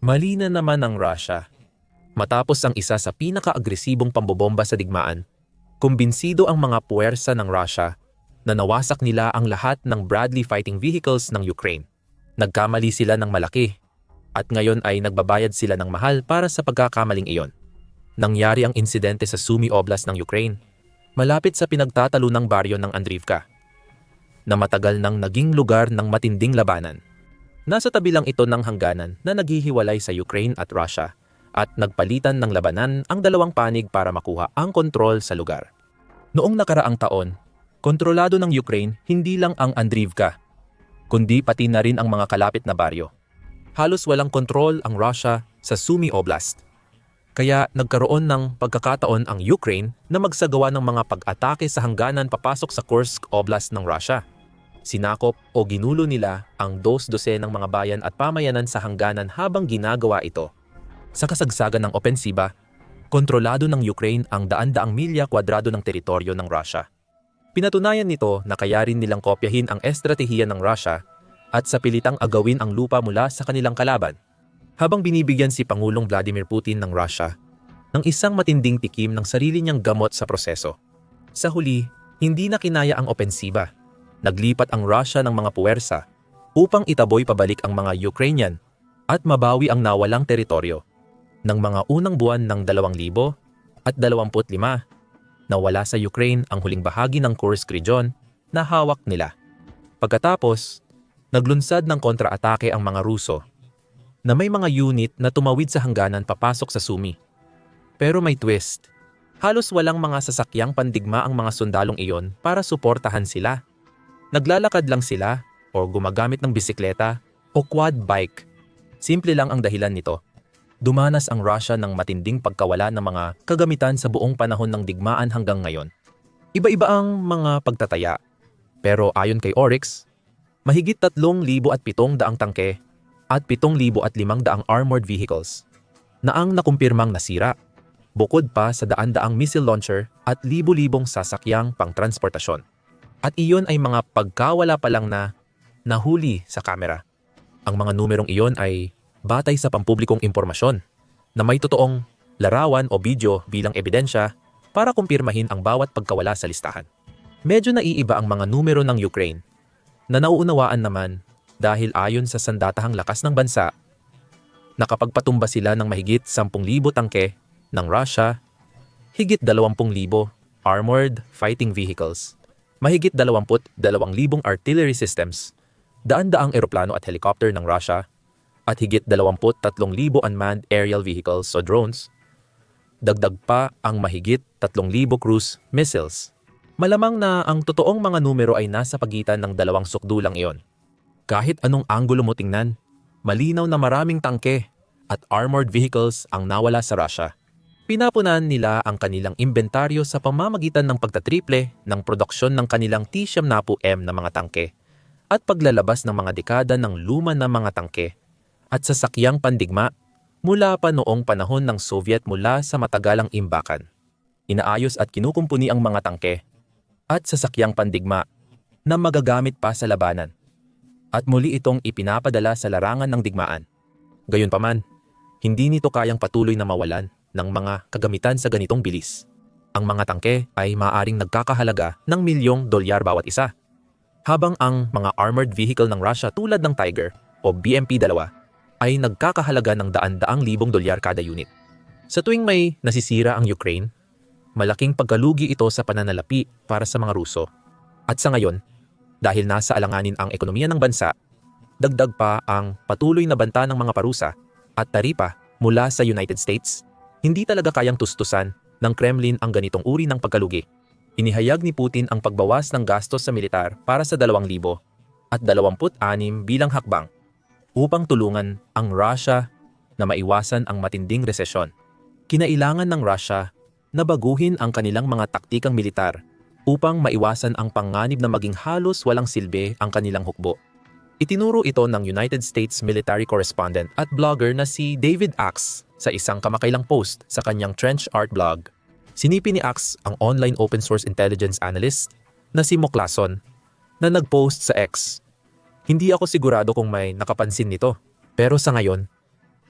Mali na naman ang Russia. Matapos ang isa sa pinaka-agresibong pambobomba sa digmaan, kumbinsido ang mga puwersa ng Russia na nawasak nila ang lahat ng Bradley fighting vehicles ng Ukraine. Nagkamali sila ng malaki at ngayon ay nagbabayad sila ng mahal para sa pagkakamaling iyon. Nangyari ang insidente sa Sumy Oblast ng Ukraine, malapit sa pinagtatalo ng baryo ng Andrivka, na matagal nang naging lugar ng matinding labanan. Nasa tabi lang ito ng hangganan na naghihiwalay sa Ukraine at Russia at nagpalitan ng labanan ang dalawang panig para makuha ang kontrol sa lugar. Noong nakaraang taon, kontrolado ng Ukraine hindi lang ang Andrivka, kundi pati na rin ang mga kalapit na baryo. Halos walang kontrol ang Russia sa Sumy Oblast. Kaya nagkaroon ng pagkakataon ang Ukraine na magsagawa ng mga pag-atake sa hangganan papasok sa Kursk Oblast ng Russia. Sinakop o ginulo nila ang dos-dose ng mga bayan at pamayanan sa hangganan habang ginagawa ito. Sa kasagsagan ng opensiba, kontrolado ng Ukraine ang daan-daang milya kwadrado ng teritoryo ng Russia. Pinatunayan nito na kaya rin nilang kopyahin ang estratehiya ng Russia at sa pilitang agawin ang lupa mula sa kanilang kalaban. Habang binibigyan si Pangulong Vladimir Putin ng Russia ng isang matinding tikim ng sarili niyang gamot sa proseso. Sa huli, hindi na kinaya ang opensiba. Naglipat ang Russia ng mga puwersa upang itaboy pabalik ang mga Ukrainian at mabawi ang nawalang teritoryo. Ng mga unang buwan ng 2000 at 25, nawala sa Ukraine ang huling bahagi ng Kursk region na hawak nila. Pagkatapos, naglunsad ng kontra-atake ang mga Ruso na may mga unit na tumawid sa hangganan papasok sa Sumi. Pero may twist. Halos walang mga sasakyang pandigma ang mga sundalong iyon para suportahan sila. Naglalakad lang sila o gumagamit ng bisikleta o quad bike. Simple lang ang dahilan nito. Dumanas ang Russia ng matinding pagkawala ng mga kagamitan sa buong panahon ng digmaan hanggang ngayon. Iba-iba ang mga pagtataya. Pero ayon kay Oryx, mahigit 3,700 tangke at 7,500 armored vehicles na ang nakumpirmang nasira, bukod pa sa daan-daang missile launcher at libu-libong sasakyang pangtransportasyon. At iyon ay mga pagkawala pa lang na nahuli sa kamera. Ang mga numerong iyon ay batay sa pampublikong impormasyon na may totoong larawan o video bilang ebidensya para kumpirmahin ang bawat pagkawala sa listahan. Medyo naiiba ang mga numero ng Ukraine na nauunawaan naman dahil ayon sa sandatahang lakas ng bansa, nakapagpatumba sila ng mahigit 10,000 tangke ng Russia, higit 20,000 armored fighting vehicles, mahigit 22,000 artillery systems, daan-daang eroplano at helicopter ng Russia, at higit 23,000 unmanned aerial vehicles o drones, dagdag pa ang mahigit 3,000 cruise missiles. Malamang na ang totoong mga numero ay nasa pagitan ng dalawang sukdulang iyon. Kahit anong anggulo mo tingnan, malinaw na maraming tangke at armored vehicles ang nawala sa Russia. Pinapunan nila ang kanilang inventaryo sa pamamagitan ng pagtatriple ng produksyon ng kanilang T-70M na mga tangke at paglalabas ng mga dekada ng luma na mga tangke at sasakyang pandigma mula pa noong panahon ng Soviet mula sa matagalang imbakan. Inaayos at kinukumpuni ang mga tangke at sasakyang pandigma na magagamit pa sa labanan at muli itong ipinapadala sa larangan ng digmaan. Gayunpaman, hindi nito kayang patuloy na mawalan ng mga kagamitan sa ganitong bilis. Ang mga tangke ay maaaring nagkakahalaga ng milyong dolyar bawat isa. Habang ang mga armored vehicle ng Russia tulad ng Tiger o BMP-2 ay nagkakahalaga ng daan-daang libong dolyar kada unit. Sa tuwing may nasisira ang Ukraine, malaking pagkalugi ito sa pananalapi para sa mga Ruso. At sa ngayon, dahil nasa alanganin ang ekonomiya ng bansa, dagdag pa ang patuloy na banta ng mga parusa at taripa mula sa United States, hindi talaga kayang tustusan ng Kremlin ang ganitong uri ng pagkalugi. Inihayag ni Putin ang pagbawas ng gastos sa militar para sa 2,000 at 26 bilang hakbang upang tulungan ang Russia na maiwasan ang matinding resesyon. Kinailangan ng Russia na baguhin ang kanilang mga taktikang militar upang maiwasan ang panganib na maging halos walang silbi ang kanilang hukbo. Itinuro ito ng United States military correspondent at blogger na si David Axe sa isang kamakailang post sa kanyang Trench Art blog. Sinipi ni Axe ang online open source intelligence analyst na si Moklason na nagpost sa X. Hindi ako sigurado kung may nakapansin nito, pero sa ngayon,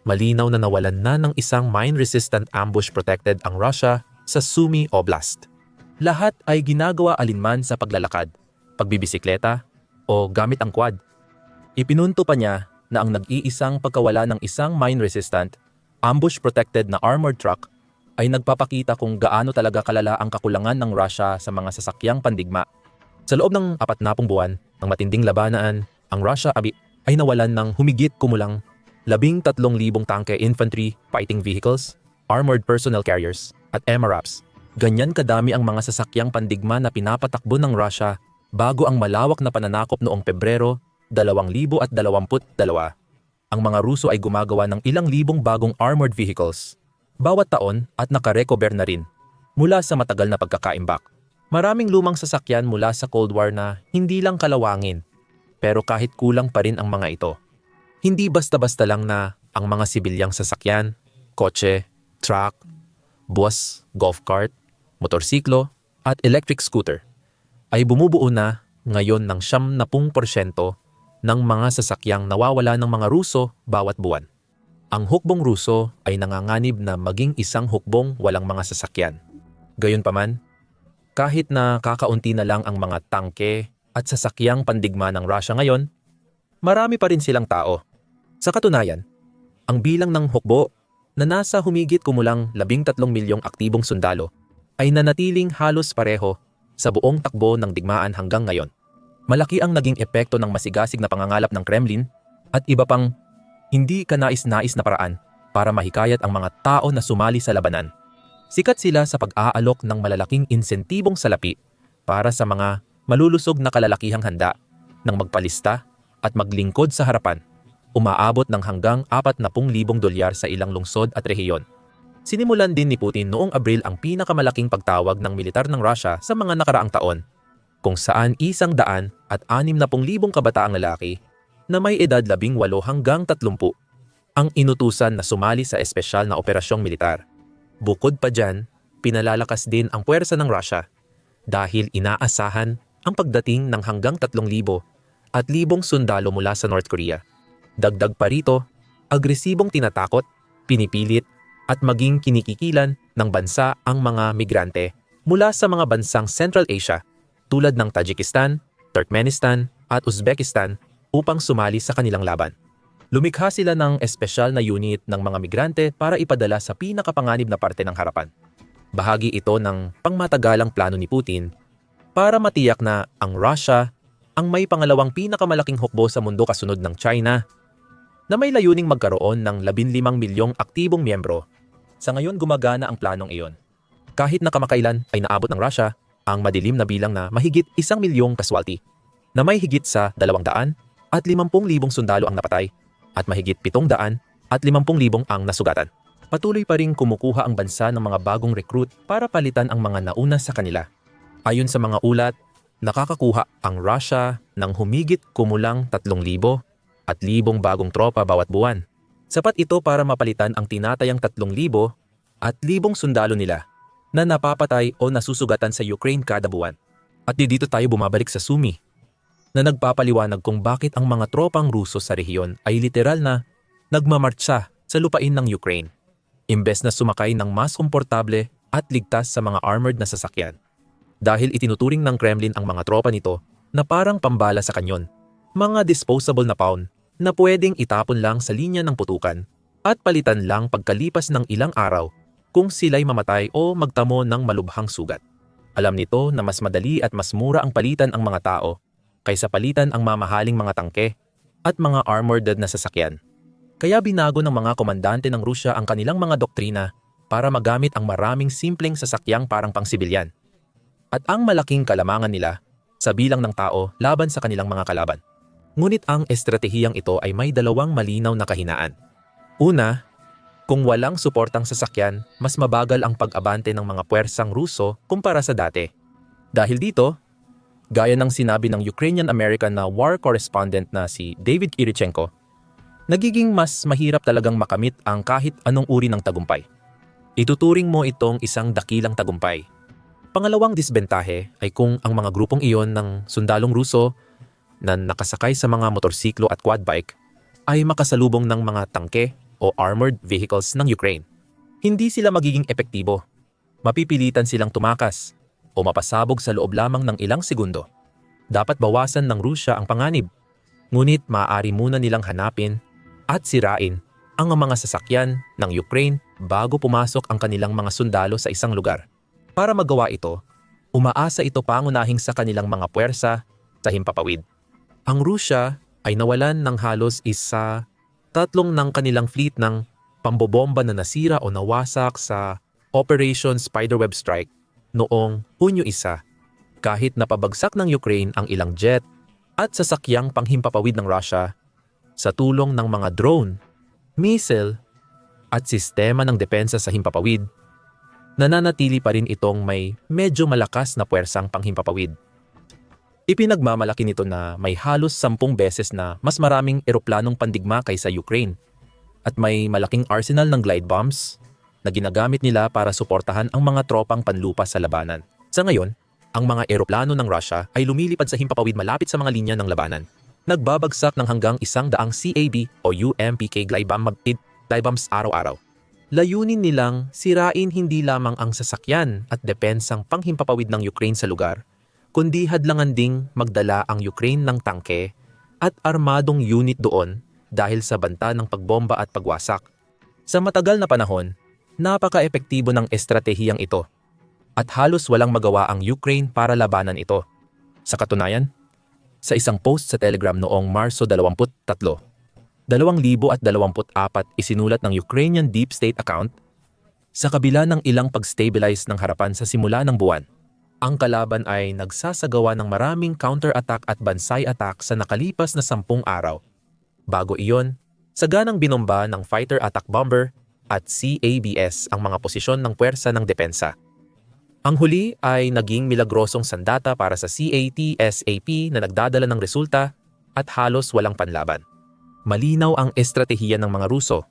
malinaw na nawalan na ng isang mine-resistant ambush-protected ang Russia sa Sumy Oblast. Lahat ay ginagawa alinman sa paglalakad, pagbibisikleta, o gamit ang quad. Ipinunto pa niya na ang nag-iisang pagkawala ng isang mine-resistant, ambush-protected na armored truck ay nagpapakita kung gaano talaga kalala ang kakulangan ng Russia sa mga sasakyang pandigma. Sa loob ng apat na pung buwan ng matinding labanaan, ang Russia abi ay nawalan ng humigit kumulang labing tatlong libong tangke infantry fighting vehicles, armored personnel carriers, at MRAPs. Ganyan kadami ang mga sasakyang pandigma na pinapatakbo ng Russia bago ang malawak na pananakop noong Pebrero 2022. Ang mga Ruso ay gumagawa ng ilang libong bagong armored vehicles bawat taon at nakarecover na rin mula sa matagal na pagkakaimbak. Maraming lumang sasakyan mula sa Cold War na hindi lang kalawangin, pero kahit kulang pa rin ang mga ito. Hindi basta-basta lang na ang mga sibilyang sasakyan, kotse, truck, bus, golf cart, motorsiklo, at electric scooter ay bumubuo na ngayon ng siyam na pung porsyento ng mga sasakyang nawawala ng mga Ruso bawat buwan. Ang hukbong Ruso ay nanganganib na maging isang hukbong walang mga sasakyan. Gayunpaman, kahit na kakaunti na lang ang mga tangke at sasakyang pandigma ng Russia ngayon, marami pa rin silang tao. Sa katunayan, ang bilang ng hukbo na nasa humigit kumulang 13 milyong aktibong sundalo ay nanatiling halos pareho sa buong takbo ng digmaan hanggang ngayon. Malaki ang naging epekto ng masigasig na pangangalap ng Kremlin at iba pang hindi kanais-nais na paraan para mahikayat ang mga tao na sumali sa labanan. Sikat sila sa pag-aalok ng malalaking insentibong salapi para sa mga malulusog na kalalakihang handa ng magpalista at maglingkod sa harapan, umaabot ng hanggang 40,000 dolyar sa ilang lungsod at rehiyon. Sinimulan din ni Putin noong Abril ang pinakamalaking pagtawag ng militar ng Russia sa mga nakaraang taon, kung saan isang daan at 60,000 kabataang lalaki na may edad 18 hanggang 30 ang inutusan na sumali sa espesyal na operasyong militar. Bukod pa dyan, pinalalakas din ang puwersa ng Russia dahil inaasahan ang pagdating ng hanggang 3,000 at libong sundalo mula sa North Korea. Dagdag pa rito, agresibong tinatakot, pinipilit at maging kinikikilan ng bansa ang mga migrante mula sa mga bansang Central Asia tulad ng Tajikistan, Turkmenistan at Uzbekistan upang sumali sa kanilang laban. Lumikha sila ng espesyal na unit ng mga migrante para ipadala sa pinakapanganib na parte ng harapan. Bahagi ito ng pangmatagalang plano ni Putin para matiyak na ang Russia ang may pangalawang pinakamalaking hukbo sa mundo kasunod ng China na may layuning magkaroon ng 15 milyong aktibong miyembro. Sa ngayon gumagana ang planong iyon. Kahit na kamakailan ay naabot ng Russia ang madilim na bilang na mahigit isang milyong kaswalti na may higit sa 200 at 50,000 sundalo ang napatay at mahigit 700 at 50,000 ang nasugatan. Patuloy pa rin kumukuha ang bansa ng mga bagong recruit para palitan ang mga nauna sa kanila. Ayon sa mga ulat, nakakakuha ang Russia ng humigit kumulang 3,000 at libong bagong tropa bawat buwan. Sapat ito para mapalitan ang tinatayang 3,000 at libong sundalo nila na napapatay o nasusugatan sa Ukraine kada buwan. At dito tayo bumabalik sa Sumi, na nagpapaliwanag kung bakit ang mga tropang Ruso sa rehiyon ay literal na nagmamartsa sa lupain ng Ukraine, imbes na sumakay ng mas komportable at ligtas sa mga armored na sasakyan. Dahil itinuturing ng Kremlin ang mga tropa nito na parang pambala sa kanyon, mga disposable na pound na pwedeng itapon lang sa linya ng putukan at palitan lang pagkalipas ng ilang araw kung sila'y mamatay o magtamo ng malubhang sugat. Alam nito na mas madali at mas mura ang palitan ang mga tao kaysa palitan ang mamahaling mga tangke at mga armored na sasakyan. Kaya binago ng mga komandante ng Rusya ang kanilang mga doktrina para magamit ang maraming simpleng sasakyang parang pangsibilyan. At ang malaking kalamangan nila sa bilang ng tao laban sa kanilang mga kalaban. Ngunit ang estratehiyang ito ay may dalawang malinaw na kahinaan. Una, kung walang suportang sasakyan, mas mabagal ang pag-abante ng mga puwersang Ruso kumpara sa dati. Dahil dito, Gaya ng sinabi ng Ukrainian-American na war correspondent na si David Kirichenko, nagiging mas mahirap talagang makamit ang kahit anong uri ng tagumpay. Ituturing mo itong isang dakilang tagumpay. Pangalawang disbentahe ay kung ang mga grupong iyon ng sundalong Ruso na nakasakay sa mga motorsiklo at quad bike ay makasalubong ng mga tangke o armored vehicles ng Ukraine. Hindi sila magiging epektibo. Mapipilitan silang tumakas o mapasabog sa loob lamang ng ilang segundo. Dapat bawasan ng Rusya ang panganib. Ngunit maaari muna nilang hanapin at sirain ang mga sasakyan ng Ukraine bago pumasok ang kanilang mga sundalo sa isang lugar. Para magawa ito, umaasa ito pangunahing sa kanilang mga puwersa sa himpapawid. Ang Rusya ay nawalan ng halos isa tatlong ng kanilang fleet ng pambobomba na nasira o nawasak sa Operation Spiderweb Strike noong Hunyo 1 kahit napabagsak ng Ukraine ang ilang jet at sasakyang panghimpapawid ng Russia sa tulong ng mga drone, missile at sistema ng depensa sa himpapawid, nananatili pa rin itong may medyo malakas na puwersang panghimpapawid. Ipinagmamalaki nito na may halos sampung beses na mas maraming eroplanong pandigma kaysa Ukraine at may malaking arsenal ng glide bombs na ginagamit nila para suportahan ang mga tropang panlupa sa labanan. Sa ngayon, ang mga eroplano ng Russia ay lumilipad sa himpapawid malapit sa mga linya ng labanan. Nagbabagsak ng hanggang isang daang CAB o UMPK glide bomb glide bombs araw-araw. Layunin nilang sirain hindi lamang ang sasakyan at depensang panghimpapawid ng Ukraine sa lugar, kundi hadlangan ding magdala ang Ukraine ng tangke at armadong unit doon dahil sa banta ng pagbomba at pagwasak. Sa matagal na panahon, napaka-epektibo ng estratehiyang ito at halos walang magawa ang Ukraine para labanan ito. Sa katunayan, sa isang post sa Telegram noong Marso 23, 2024 isinulat ng Ukrainian Deep State account sa kabila ng ilang pag-stabilize ng harapan sa simula ng buwan. Ang kalaban ay nagsasagawa ng maraming counter-attack at bansay attack sa nakalipas na sampung araw. Bago iyon, saganang binomba ng fighter attack bomber at CABS ang mga posisyon ng puwersa ng depensa. Ang huli ay naging milagrosong sandata para sa CAT-SAP na nagdadala ng resulta at halos walang panlaban. Malinaw ang estratehiya ng mga Ruso.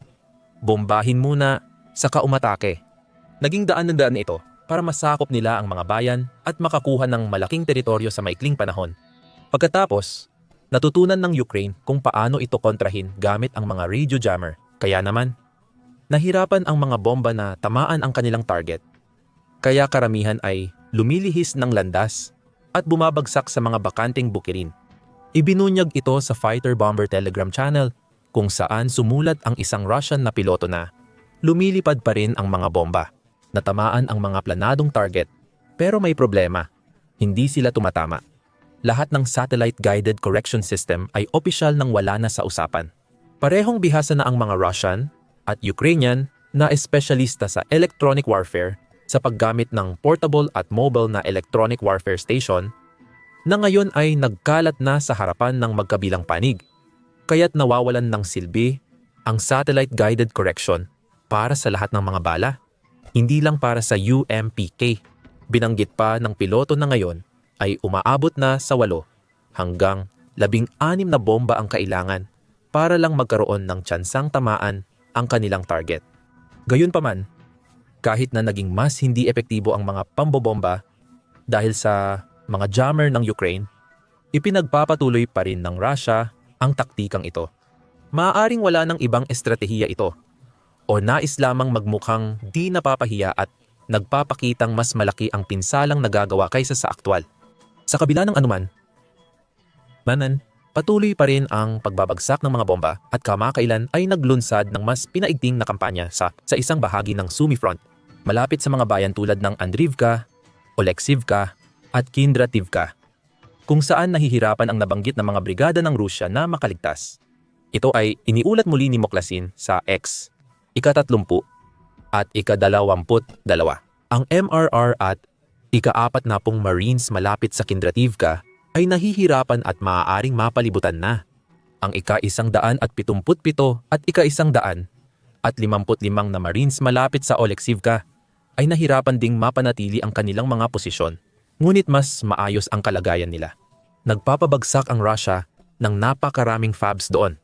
Bombahin muna, saka umatake. Naging daan ng daan ito para masakop nila ang mga bayan at makakuha ng malaking teritoryo sa maikling panahon. Pagkatapos, natutunan ng Ukraine kung paano ito kontrahin gamit ang mga radio jammer. Kaya naman, nahirapan ang mga bomba na tamaan ang kanilang target. Kaya karamihan ay lumilihis ng landas at bumabagsak sa mga bakanting bukirin. Ibinunyag ito sa Fighter Bomber Telegram channel kung saan sumulat ang isang Russian na piloto na lumilipad pa rin ang mga bomba. Natamaan ang mga planadong target pero may problema. Hindi sila tumatama. Lahat ng satellite-guided correction system ay opisyal nang wala na sa usapan. Parehong bihasa na ang mga Russian at Ukrainian na espesyalista sa electronic warfare sa paggamit ng portable at mobile na electronic warfare station na ngayon ay nagkalat na sa harapan ng magkabilang panig, kaya't nawawalan ng silbi ang satellite-guided correction para sa lahat ng mga bala, hindi lang para sa UMPK. Binanggit pa ng piloto na ngayon ay umaabot na sa walo hanggang labing anim na bomba ang kailangan para lang magkaroon ng tsansang tamaan ang kanilang target. Gayunpaman, kahit na naging mas hindi epektibo ang mga pambobomba dahil sa mga jammer ng Ukraine, ipinagpapatuloy pa rin ng Russia ang taktikang ito. Maaaring wala ng ibang estratehiya ito o nais lamang magmukhang di napapahiya at nagpapakitang mas malaki ang pinsalang nagagawa kaysa sa aktwal. Sa kabila ng anuman, manan, patuloy pa rin ang pagbabagsak ng mga bomba at kamakailan ay naglunsad ng mas pinaigting na kampanya sa, sa isang bahagi ng Sumi Front, malapit sa mga bayan tulad ng Andrivka, Oleksivka at Kindrativka, kung saan nahihirapan ang nabanggit na mga brigada ng Rusya na makaligtas. Ito ay iniulat muli ni Moklasin sa X, ika-30 at ika-22. Ang MRR at ika-apat na pong Marines malapit sa Kindrativka ay nahihirapan at maaaring mapalibutan na. Ang ika-isang daan at pitumput-pito at ika-isang daan at limamput limang na Marines malapit sa Oleksivka ay nahirapan ding mapanatili ang kanilang mga posisyon Ngunit mas maayos ang kalagayan nila. Nagpapabagsak ang Russia ng napakaraming fabs doon.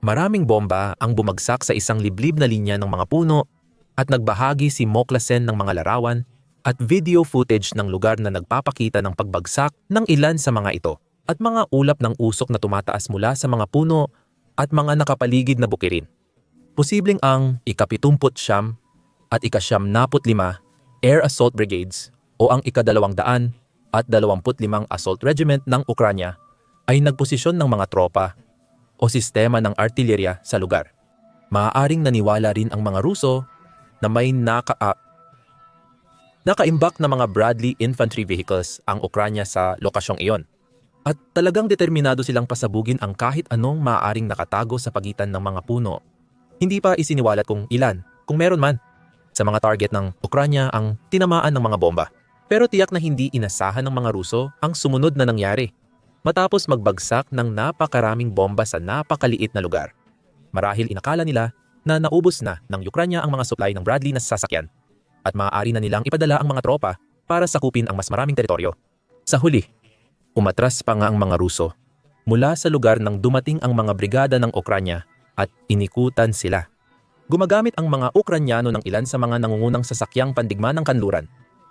Maraming bomba ang bumagsak sa isang liblib na linya ng mga puno at nagbahagi si Moklasen ng mga larawan at video footage ng lugar na nagpapakita ng pagbagsak ng ilan sa mga ito at mga ulap ng usok na tumataas mula sa mga puno at mga nakapaligid na bukirin. Posibleng ang ikapitumput siyam at ikasyam naput lima Air Assault Brigades o ang ikadalawang daan at dalawamput limang Assault Regiment ng Ukranya ay nagposisyon ng mga tropa o sistema ng artillerya sa lugar. Maaaring naniwala rin ang mga Ruso na may naka nakaimbak na mga Bradley infantry vehicles ang Ukranya sa lokasyong iyon. At talagang determinado silang pasabugin ang kahit anong maaaring nakatago sa pagitan ng mga puno. Hindi pa isiniwalat kung ilan, kung meron man, sa mga target ng Ukranya ang tinamaan ng mga bomba. Pero tiyak na hindi inasahan ng mga Ruso ang sumunod na nangyari. Matapos magbagsak ng napakaraming bomba sa napakaliit na lugar. Marahil inakala nila na naubos na ng Ukranya ang mga supply ng Bradley na sasakyan at maaari na nilang ipadala ang mga tropa para sakupin ang mas maraming teritoryo. Sa huli, umatras pa nga ang mga Ruso mula sa lugar nang dumating ang mga brigada ng Ukranya at inikutan sila. Gumagamit ang mga Ukranyano ng ilan sa mga nangungunang sasakyang pandigma ng kanluran,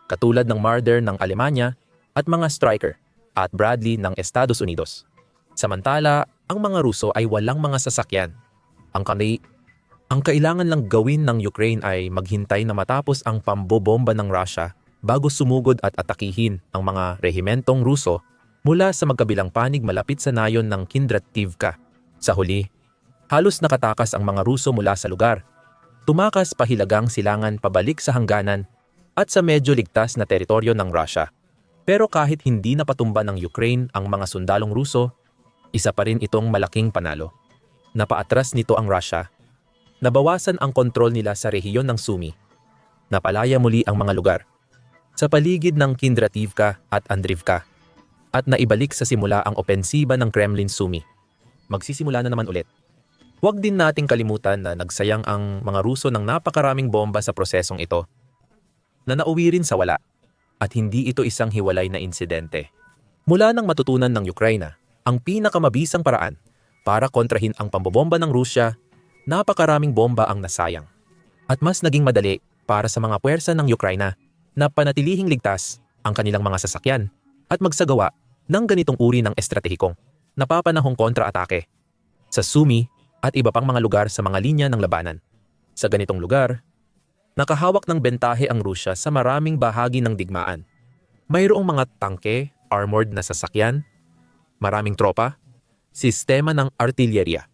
katulad ng Marder ng Alemanya at mga Striker at Bradley ng Estados Unidos. Samantala, ang mga Ruso ay walang mga sasakyan. Ang, kani- ang kailangan lang gawin ng Ukraine ay maghintay na matapos ang pambobomba ng Russia bago sumugod at atakihin ang mga rehimentong Ruso mula sa magkabilang panig malapit sa nayon ng Kindrativka. Sa huli, halos nakatakas ang mga Ruso mula sa lugar. Tumakas pahilagang silangan pabalik sa hangganan at sa medyo ligtas na teritoryo ng Russia. Pero kahit hindi napatumba ng Ukraine ang mga sundalong Ruso, isa pa rin itong malaking panalo. Napaatras nito ang Russia. Nabawasan ang kontrol nila sa rehiyon ng Sumi. Napalaya muli ang mga lugar. Sa paligid ng Kindrativka at Andrivka. At naibalik sa simula ang opensiba ng Kremlin Sumi. Magsisimula na naman ulit. Huwag din nating kalimutan na nagsayang ang mga Ruso ng napakaraming bomba sa prosesong ito na nauwi rin sa wala at hindi ito isang hiwalay na insidente. Mula nang matutunan ng Ukraine ang pinakamabisang paraan para kontrahin ang pambobomba ng Rusya, napakaraming bomba ang nasayang. At mas naging madali para sa mga puwersa ng Ukraine na panatilihing ligtas ang kanilang mga sasakyan at magsagawa ng ganitong uri ng estratehikong napapanahong kontra-atake sa Sumi at iba pang mga lugar sa mga linya ng labanan. Sa ganitong lugar, nakahawak ng bentahe ang Rusya sa maraming bahagi ng digmaan. Mayroong mga tangke, armored na sasakyan, maraming tropa, sistema ng artillerya,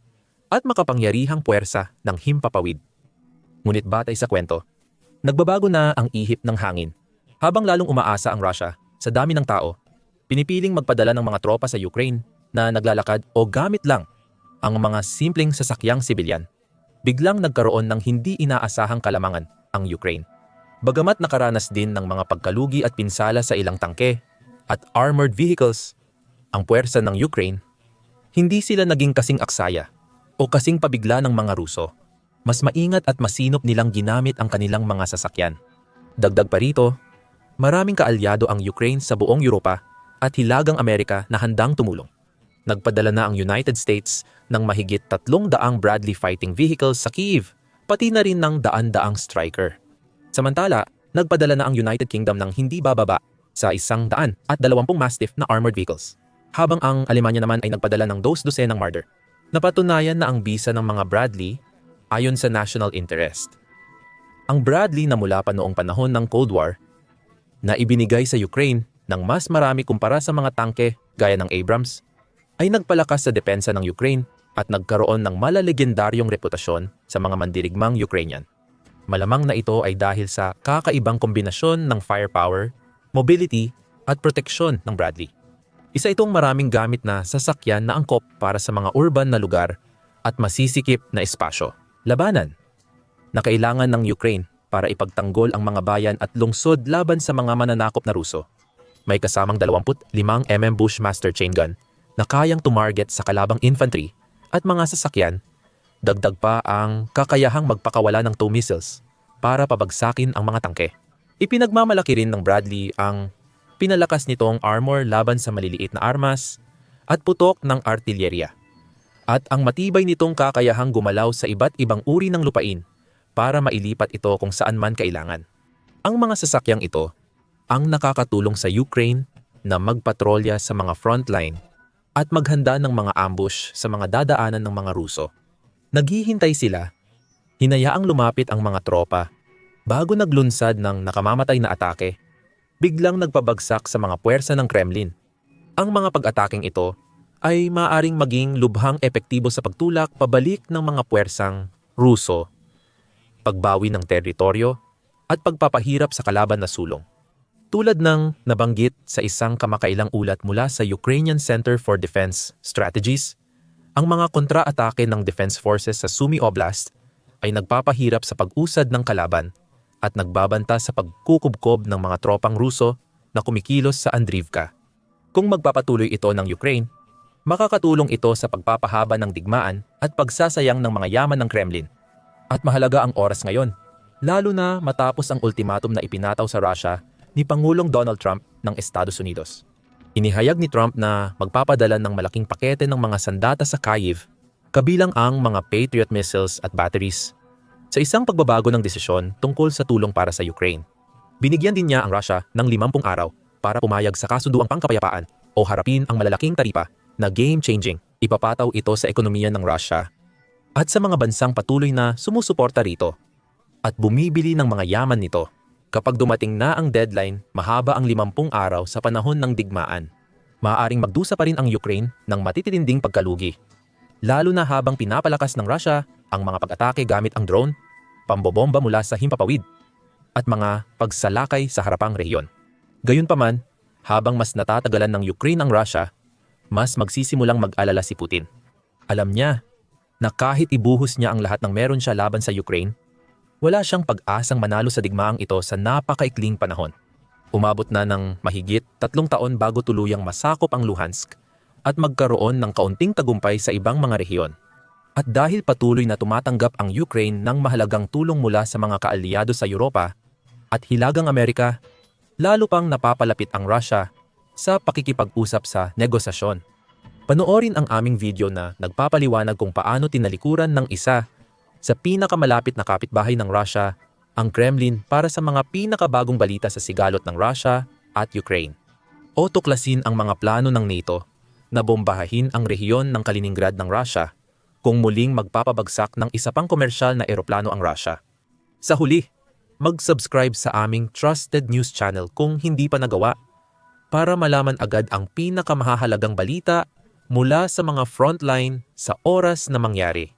at makapangyarihang puwersa ng himpapawid. Ngunit batay sa kwento, nagbabago na ang ihip ng hangin. Habang lalong umaasa ang Russia sa dami ng tao, pinipiling magpadala ng mga tropa sa Ukraine na naglalakad o gamit lang ang mga simpleng sasakyang sibilyan. Biglang nagkaroon ng hindi inaasahang kalamangan ang Ukraine. Bagamat nakaranas din ng mga pagkalugi at pinsala sa ilang tangke at armored vehicles, ang puwersa ng Ukraine, hindi sila naging kasing aksaya o kasing pabigla ng mga Ruso. Mas maingat at masinop nilang ginamit ang kanilang mga sasakyan. Dagdag pa rito, maraming kaalyado ang Ukraine sa buong Europa at hilagang Amerika na handang tumulong. Nagpadala na ang United States ng mahigit tatlong daang Bradley fighting vehicles sa Kyiv pati na rin ng daan-daang striker. Samantala, nagpadala na ang United Kingdom ng hindi bababa sa isang daan at dalawampung Mastiff na armored vehicles. Habang ang Alemanya naman ay nagpadala ng dos-dose ng Marder. Napatunayan na ang bisa ng mga Bradley ayon sa national interest. Ang Bradley na mula pa noong panahon ng Cold War na ibinigay sa Ukraine ng mas marami kumpara sa mga tangke gaya ng Abrams ay nagpalakas sa depensa ng Ukraine at nagkaroon ng malalegendaryong reputasyon sa mga mandirigmang Ukrainian. Malamang na ito ay dahil sa kakaibang kombinasyon ng firepower, mobility at proteksyon ng Bradley. Isa itong maraming gamit na sasakyan na angkop para sa mga urban na lugar at masisikip na espasyo. Labanan na kailangan ng Ukraine para ipagtanggol ang mga bayan at lungsod laban sa mga mananakop na Ruso. May kasamang 25 mm Bushmaster chain gun na kayang tumarget sa kalabang infantry at mga sasakyan, dagdag pa ang kakayahang magpakawala ng two missiles para pabagsakin ang mga tangke. Ipinagmamalaki rin ng Bradley ang pinalakas nitong armor laban sa maliliit na armas at putok ng artillerya. At ang matibay nitong kakayahang gumalaw sa iba't ibang uri ng lupain para mailipat ito kung saan man kailangan. Ang mga sasakyang ito ang nakakatulong sa Ukraine na magpatrolya sa mga frontline at maghanda ng mga ambush sa mga dadaanan ng mga Ruso. Naghihintay sila Hinayaang lumapit ang mga tropa. Bago naglunsad ng nakamamatay na atake, biglang nagpabagsak sa mga puwersa ng Kremlin. Ang mga pag-ataking ito ay maaring maging lubhang epektibo sa pagtulak pabalik ng mga puwersang Ruso, pagbawi ng teritoryo, at pagpapahirap sa kalaban na sulong. Tulad ng nabanggit sa isang kamakailang ulat mula sa Ukrainian Center for Defense Strategies, ang mga kontra-atake ng Defense Forces sa Sumy Oblast ay nagpapahirap sa pag-usad ng kalaban at nagbabanta sa pagkukubkob ng mga tropang Ruso na kumikilos sa Andrivka. Kung magpapatuloy ito ng Ukraine, makakatulong ito sa pagpapahaba ng digmaan at pagsasayang ng mga yaman ng Kremlin. At mahalaga ang oras ngayon, lalo na matapos ang ultimatum na ipinataw sa Russia ni Pangulong Donald Trump ng Estados Unidos. Inihayag ni Trump na magpapadala ng malaking pakete ng mga sandata sa Kyiv, kabilang ang mga Patriot missiles at batteries, sa isang pagbabago ng desisyon tungkol sa tulong para sa Ukraine. Binigyan din niya ang Russia ng 50 araw para pumayag sa kasunduang pangkapayapaan o harapin ang malalaking taripa na game-changing. Ipapataw ito sa ekonomiya ng Russia at sa mga bansang patuloy na sumusuporta rito at bumibili ng mga yaman nito. Kapag dumating na ang deadline, mahaba ang 50 araw sa panahon ng digmaan. Maaaring magdusa pa rin ang Ukraine ng matitinding pagkalugi. Lalo na habang pinapalakas ng Russia ang mga pag-atake gamit ang drone, pambobomba mula sa himpapawid, at mga pagsalakay sa harapang rehiyon. Gayunpaman, habang mas natatagalan ng Ukraine ang Russia, mas magsisimulang mag-alala si Putin. Alam niya na kahit ibuhos niya ang lahat ng meron siya laban sa Ukraine, wala siyang pag-asang manalo sa digmaang ito sa napakaikling panahon. Umabot na ng mahigit tatlong taon bago tuluyang masakop ang Luhansk at magkaroon ng kaunting tagumpay sa ibang mga rehiyon. At dahil patuloy na tumatanggap ang Ukraine ng mahalagang tulong mula sa mga kaalyado sa Europa at Hilagang Amerika, lalo pang napapalapit ang Russia sa pakikipag-usap sa negosasyon. Panoorin ang aming video na nagpapaliwanag kung paano tinalikuran ng isa sa pinakamalapit na kapitbahay ng Russia ang Kremlin para sa mga pinakabagong balita sa sigalot ng Russia at Ukraine. O tuklasin ang mga plano ng NATO na bombahin ang rehiyon ng Kaliningrad ng Russia kung muling magpapabagsak ng isa pang komersyal na eroplano ang Russia. Sa huli, mag-subscribe sa aming trusted news channel kung hindi pa nagawa para malaman agad ang pinakamahalagang balita mula sa mga frontline sa oras na mangyari.